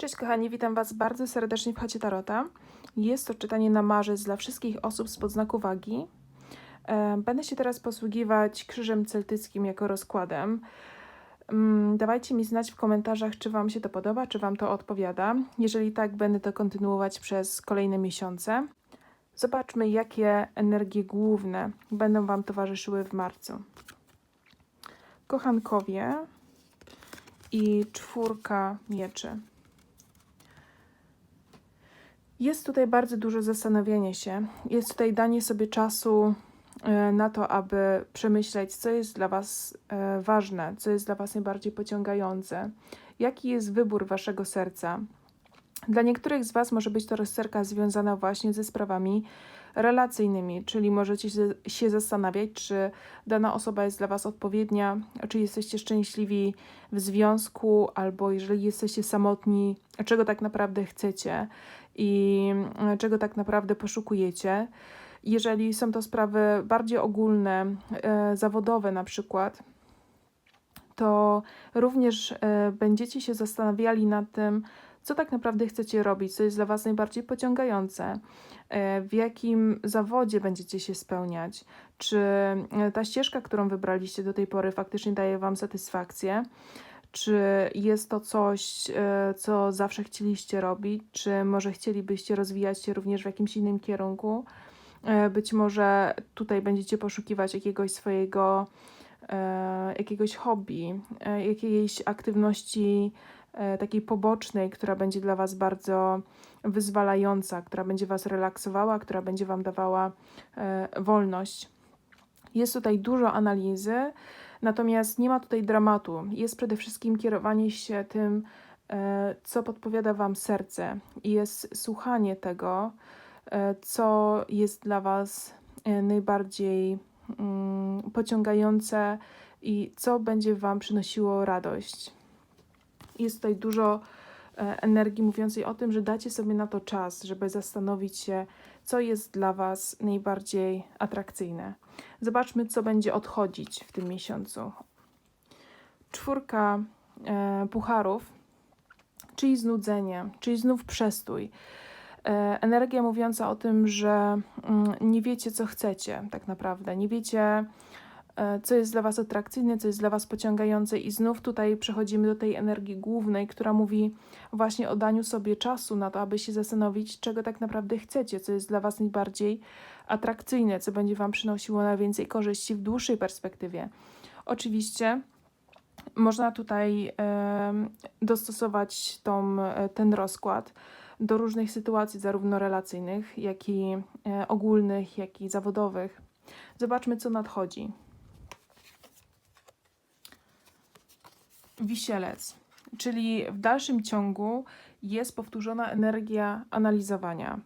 Cześć kochani, witam Was bardzo serdecznie w Chacie Tarota. Jest to czytanie na marzec dla wszystkich osób z podznaku wagi. E, Będę się teraz posługiwać krzyżem celtyckim jako rozkładem. Mm, Dawajcie mi znać w komentarzach, czy Wam się to podoba, czy Wam to odpowiada. Jeżeli tak, będę to kontynuować przez kolejne miesiące. Zobaczmy, jakie energie główne będą Wam towarzyszyły w marcu. Kochankowie i czwórka mieczy. Jest tutaj bardzo dużo zastanowienia się. Jest tutaj danie sobie czasu e, na to, aby przemyśleć, co jest dla Was e, ważne, co jest dla Was najbardziej pociągające, jaki jest wybór Waszego serca. Dla niektórych z Was może być to rozterka związana właśnie ze sprawami relacyjnymi, czyli możecie się zastanawiać, czy dana osoba jest dla Was odpowiednia, czy jesteście szczęśliwi w związku, albo jeżeli jesteście samotni, czego tak naprawdę chcecie i e, czego tak naprawdę poszukujecie. Jeżeli są to sprawy bardziej ogólne, e, zawodowe na przykład, to również e, będziecie się zastanawiali nad tym, co tak naprawdę chcecie robić, co jest dla Was najbardziej pociągające, w jakim zawodzie będziecie się spełniać, czy ta ścieżka, którą wybraliście do tej pory, faktycznie daje Wam satysfakcję, czy jest to coś, e, co zawsze chcieliście robić, czy może chcielibyście rozwijać się również w jakimś innym kierunku. E, Być może tutaj będziecie poszukiwać jakiegoś swojego, e, jakiegoś hobby, jakiejś aktywności takiej pobocznej, która będzie dla Was bardzo wyzwalająca, która będzie Was relaksowała, która będzie Wam dawała wolność. Jest tutaj dużo analizy, natomiast nie ma tutaj dramatu. Jest przede wszystkim kierowanie się tym, e, co podpowiada Wam serce, jest słuchanie tego, e, co jest dla Was e, najbardziej mm, pociągające i co będzie Wam przynosiło radość. Jest tutaj dużo energii mówiącej o tym, że dacie sobie na to czas, żeby zastanowić się, co jest dla Was najbardziej atrakcyjne. Zobaczmy, co będzie odchodzić w tym miesiącu. Czwórka e, pucharów, czyli znudzenie, czyli znów przestój. E, energia mówiąca o tym, że mm, nie wiecie, co chcecie tak naprawdę. Nie wiecie, co jest dla Was atrakcyjne, co jest dla Was pociągające, i znów tutaj przechodzimy do tej energii głównej, która mówi właśnie o daniu sobie czasu na to, aby się zastanowić, czego tak naprawdę chcecie, co jest dla Was najbardziej atrakcyjne, co będzie Wam przynosiło najwięcej korzyści w dłuższej perspektywie. Oczywiście można tutaj dostosować tą, e, ten rozkład do różnych sytuacji, zarówno relacyjnych, jak i e, ogólnych, jak i zawodowych. Zobaczmy, co nadchodzi. Wisielec, czyli w dalszym ciągu jest powtórzona energia analizowania.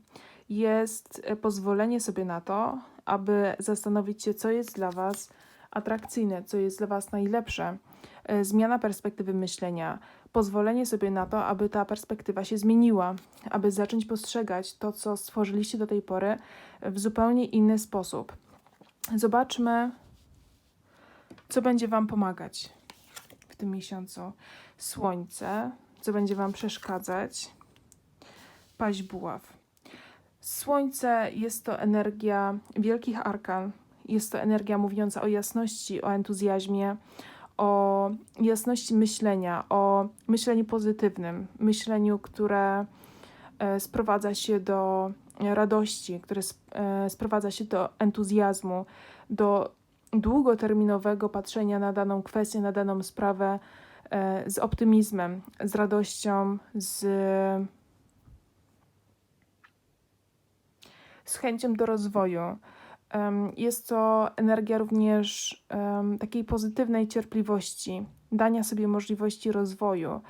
Jest e, pozwolenie sobie na to, aby zastanowić się, co jest dla Was atrakcyjne, co jest dla Was najlepsze. E, Zmiana perspektywy myślenia, pozwolenie sobie na to, aby ta perspektywa się zmieniła, aby zacząć postrzegać to, co stworzyliście do tej pory, w zupełnie inny sposób. Zobaczmy, co będzie Wam pomagać w tym miesiącu. Słońce, co będzie Wam przeszkadzać. Paź buław. Słońce jest to energia wielkich arkan. Jest to energia mówiąca o jasności, o entuzjazmie, o jasności myślenia, o myśleniu pozytywnym, myśleniu, które e, sprowadza się do radości, które e, sprowadza się do entuzjazmu, do długoterminowego patrzenia na daną kwestię, na daną sprawę e, z optymizmem, z radością, z, z chęcią do rozwoju. Jest to energia również takiej pozytywnej cierpliwości, dania sobie możliwości rozwoju.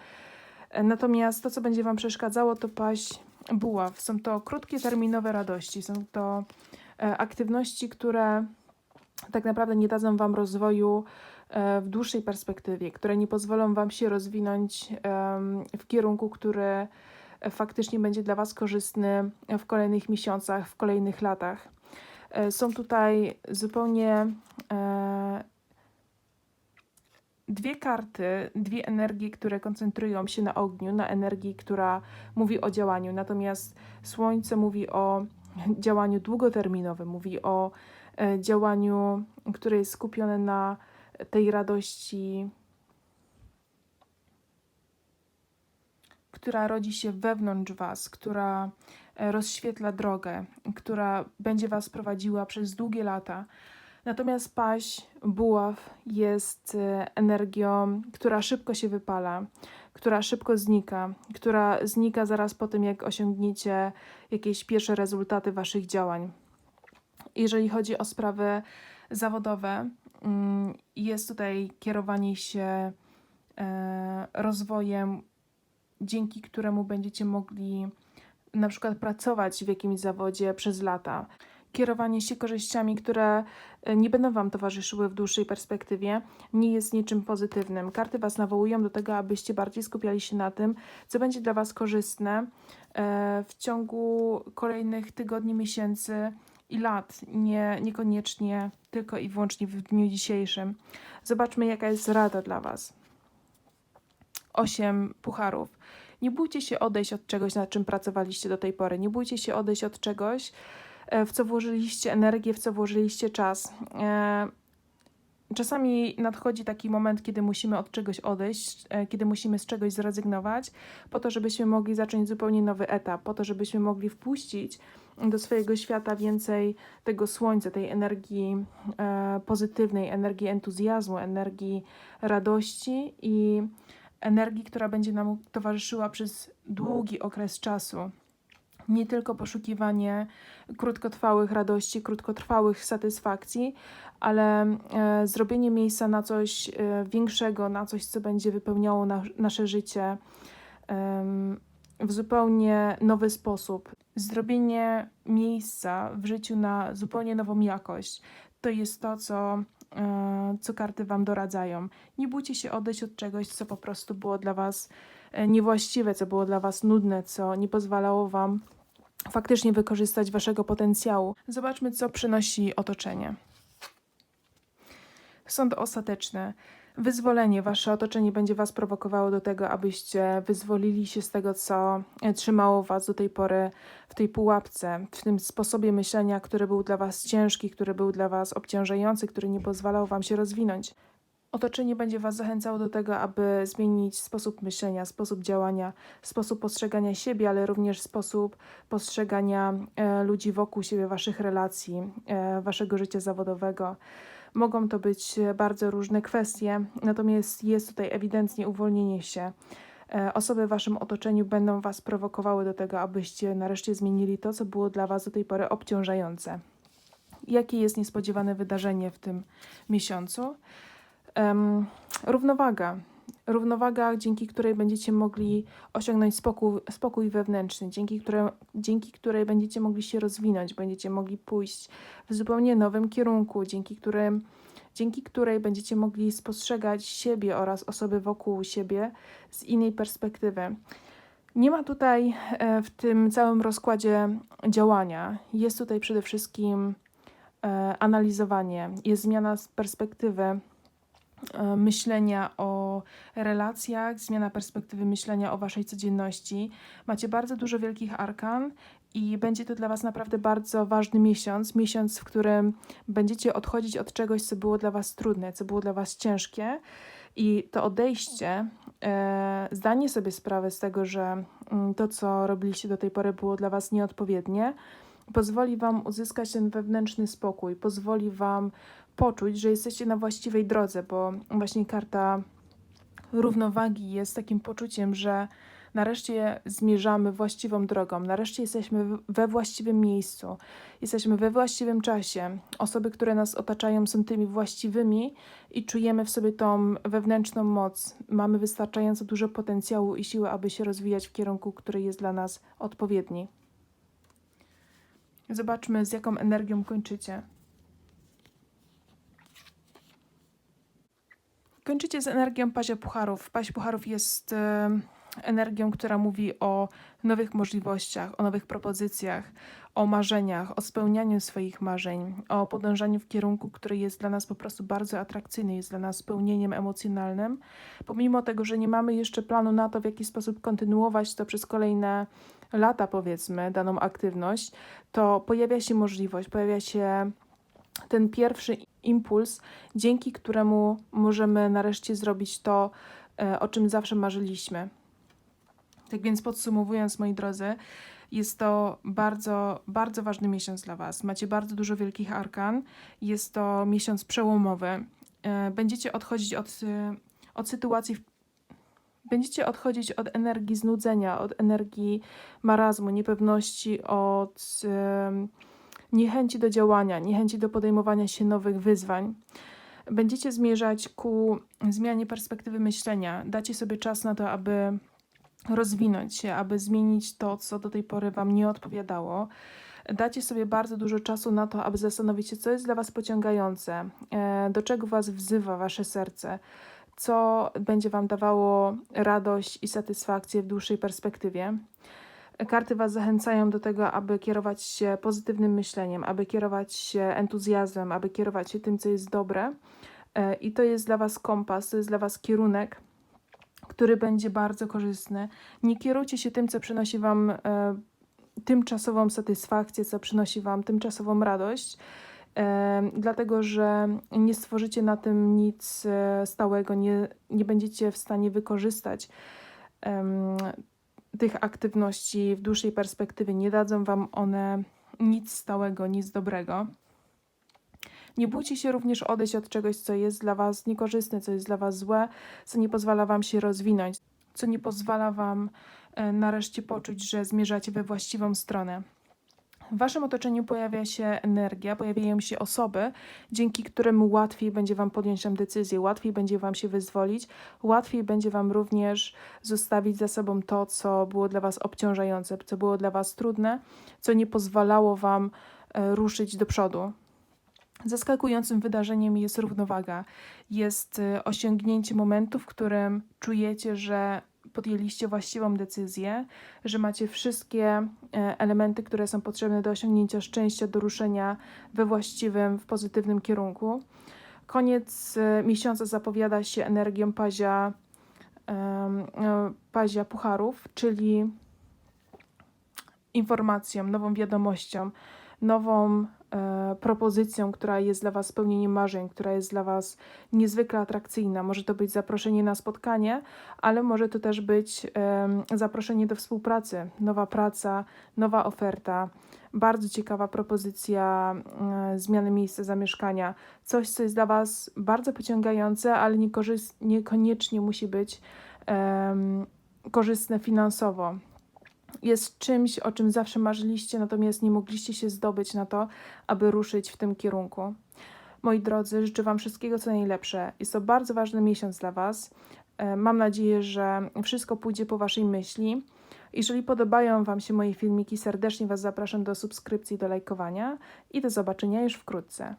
E, Natomiast to, co będzie Wam przeszkadzało, to paść buław. Są to krótkie, terminowe radości. Są to e, aktywności, które tak naprawdę nie dadzą Wam rozwoju e, w dłuższej perspektywie, które nie pozwolą Wam się rozwinąć w kierunku, który e, faktycznie będzie dla Was korzystny w kolejnych miesiącach, w kolejnych latach. E, Są tutaj zupełnie dwie karty, dwie energie, które koncentrują się na ogniu, na energii, która mówi o działaniu. Natomiast Słońce mówi o działaniu długoterminowym, mówi o działaniu, które jest skupione na tej radości, która rodzi się wewnątrz Was, która e, rozświetla drogę, która będzie Was prowadziła przez długie lata. Natomiast paź, buław jest e, energią, która szybko się wypala, która szybko znika, która znika zaraz po tym, jak osiągniecie jakieś pierwsze rezultaty Waszych działań. Jeżeli chodzi o sprawy zawodowe, mm, jest tutaj kierowanie się e, rozwojem, dzięki któremu będziecie mogli na przykład pracować w jakimś zawodzie przez lata. Kierowanie się korzyściami, które e, nie będą Wam towarzyszyły w dłuższej perspektywie, nie jest niczym pozytywnym. Karty Was nawołują do tego, abyście bardziej skupiali się na tym, co będzie dla Was korzystne e, w ciągu kolejnych tygodni, miesięcy i lat, nie, niekoniecznie tylko i wyłącznie w dniu dzisiejszym. Zobaczmy, jaka jest rada dla Was. Osiem pucharów. Nie bójcie się odejść od czegoś, nad czym pracowaliście do tej pory. Nie bójcie się odejść od czegoś, e, w co włożyliście energię, w co włożyliście czas. E, Czasami nadchodzi taki moment, kiedy musimy od czegoś odejść, e, kiedy musimy z czegoś zrezygnować, po to, żebyśmy mogli zacząć zupełnie nowy etap, po to, żebyśmy mogli wpuścić do swojego świata więcej tego słońca, tej energii e, pozytywnej, energii entuzjazmu, energii radości i energii, która będzie nam towarzyszyła przez długi okres czasu. Nie tylko poszukiwanie krótkotrwałych radości, krótkotrwałych satysfakcji, ale e, zrobienie miejsca na coś e, większego, na coś, co będzie wypełniało na, nasze życie em, w zupełnie nowy sposób. Zrobienie miejsca w życiu na zupełnie nową jakość to jest to, co, e, co karty Wam doradzają. Nie bójcie się odejść od czegoś, co po prostu było dla Was e, niewłaściwe, co było dla Was nudne, co nie pozwalało Wam faktycznie wykorzystać Waszego potencjału. Zobaczmy, co przynosi otoczenie. Sąd ostateczny. Wyzwolenie, wasze otoczenie będzie was prowokowało do tego, abyście wyzwolili się z tego, co e, trzymało was do tej pory w tej pułapce, w tym sposobie myślenia, który był dla was ciężki, który był dla was obciążający, który nie pozwalał wam się rozwinąć. Otoczenie będzie was zachęcało do tego, aby zmienić sposób myślenia, sposób działania, sposób postrzegania siebie, ale również sposób postrzegania e, ludzi wokół siebie, waszych relacji, e, waszego życia zawodowego. Mogą to być bardzo różne kwestie, natomiast jest tutaj ewidentnie uwolnienie się. E, Osoby w waszym otoczeniu będą was prowokowały do tego, abyście nareszcie zmienili to, co było dla was do tej pory obciążające. Jakie jest niespodziewane wydarzenie w tym miesiącu? Em, równowaga. Równowaga, dzięki której będziecie mogli osiągnąć spokój, spokój wewnętrzny, dzięki, które, dzięki której będziecie mogli się rozwinąć, będziecie mogli pójść w zupełnie nowym kierunku, dzięki, którym, dzięki której będziecie mogli spostrzegać siebie oraz osoby wokół siebie z innej perspektywy. Nie ma tutaj e, w tym całym rozkładzie działania. Jest tutaj przede wszystkim e, analizowanie, jest zmiana z perspektywy myślenia o relacjach, zmiana perspektywy myślenia o waszej codzienności. Macie bardzo dużo wielkich arkan i będzie to dla was naprawdę bardzo ważny miesiąc, miesiąc, w którym będziecie odchodzić od czegoś, co było dla was trudne, co było dla was ciężkie. I to odejście, e, zdanie sobie sprawy z tego, że mm, to, co robiliście do tej pory, było dla was nieodpowiednie, pozwoli wam uzyskać ten wewnętrzny spokój, pozwoli wam poczuć, że jesteście na właściwej drodze, bo właśnie karta równowagi jest takim poczuciem, że nareszcie zmierzamy właściwą drogą, nareszcie jesteśmy we właściwym miejscu, jesteśmy we właściwym czasie. Osoby, które nas otaczają, są tymi właściwymi i czujemy w sobie tą wewnętrzną moc. Mamy wystarczająco dużo potencjału i siły, aby się rozwijać w kierunku, który jest dla nas odpowiedni. Zobaczmy, z jaką energią kończycie. Kończycie z energią pazia pucharów. Paź pucharów jest e, energią, która mówi o nowych możliwościach, o nowych propozycjach, o marzeniach, o spełnianiu swoich marzeń, o podążaniu w kierunku, który jest dla nas po prostu bardzo atrakcyjny, jest dla nas spełnieniem emocjonalnym. Pomimo tego, że nie mamy jeszcze planu na to, w jaki sposób kontynuować to przez kolejne lata, powiedzmy, daną aktywność, to pojawia się możliwość, pojawia się ten pierwszy impuls, dzięki któremu możemy nareszcie zrobić to, e, o czym zawsze marzyliśmy. Tak więc podsumowując, moi drodzy, jest to bardzo, bardzo ważny miesiąc dla Was. Macie bardzo dużo wielkich arkan. Jest to miesiąc przełomowy. E, Będziecie odchodzić od, e, od sytuacji, będziecie odchodzić od energii znudzenia, od energii marazmu, niepewności, od em, niechęci do działania, niechęci do podejmowania się nowych wyzwań. Będziecie zmierzać ku zmianie perspektywy myślenia. Dacie sobie czas na to, aby rozwinąć się, aby zmienić to, co do tej pory Wam nie odpowiadało. Dacie sobie bardzo dużo czasu na to, aby zastanowić się, co jest dla Was pociągające, e, do czego Was wzywa Wasze serce, co będzie Wam dawało radość i satysfakcję w dłuższej perspektywie. Karty Was zachęcają do tego, aby kierować się pozytywnym myśleniem, aby kierować się entuzjazmem, aby kierować się tym, co jest dobre. E, I to jest dla Was kompas, to jest dla Was kierunek, który będzie bardzo korzystny. Nie kierujcie się tym, co przynosi Wam e, tymczasową satysfakcję, co przynosi Wam tymczasową radość, e, dlatego że nie stworzycie na tym nic stałego, nie, nie będziecie w stanie wykorzystać tych aktywności w dłuższej perspektywie. Nie dadzą Wam one nic stałego, nic dobrego. Nie bójcie się również odejść od czegoś, co jest dla Was niekorzystne, co jest dla Was złe, co nie pozwala Wam się rozwinąć, co nie pozwala Wam e, nareszcie poczuć, że zmierzacie we właściwą stronę. W Waszym otoczeniu pojawia się energia, pojawiają się osoby, dzięki którym łatwiej będzie Wam podjąć tę decyzję, łatwiej będzie Wam się wyzwolić, łatwiej będzie Wam również zostawić za sobą to, co było dla Was obciążające, co było dla Was trudne, co nie pozwalało Wam e, ruszyć do przodu. Zaskakującym wydarzeniem jest równowaga. Jest y, osiągnięcie momentu, w którym czujecie, że podjęliście właściwą decyzję, że macie wszystkie e, elementy, które są potrzebne do osiągnięcia szczęścia, do ruszenia we właściwym, w pozytywnym kierunku. Koniec e, miesiąca zapowiada się energią pazia, e, pazia pucharów, czyli informacją, nową wiadomością, nową e, propozycją, która jest dla Was spełnieniem marzeń, która jest dla Was niezwykle atrakcyjna. Może to być zaproszenie na spotkanie, ale może to też być em, zaproszenie do współpracy, nowa praca, nowa oferta. Bardzo ciekawa propozycja e, zmiany miejsca zamieszkania. Coś, co jest dla Was bardzo pociągające, ale niekoniecznie musi być em, korzystne finansowo jest czymś, o czym zawsze marzyliście, natomiast nie mogliście się zdobyć na to, aby ruszyć w tym kierunku. Moi drodzy, życzę Wam wszystkiego co najlepsze. Jest to bardzo ważny miesiąc dla Was. E, Mam nadzieję, że wszystko pójdzie po Waszej myśli. Jeżeli podobają Wam się moje filmiki, serdecznie Was zapraszam do subskrypcji, do lajkowania i do zobaczenia już wkrótce.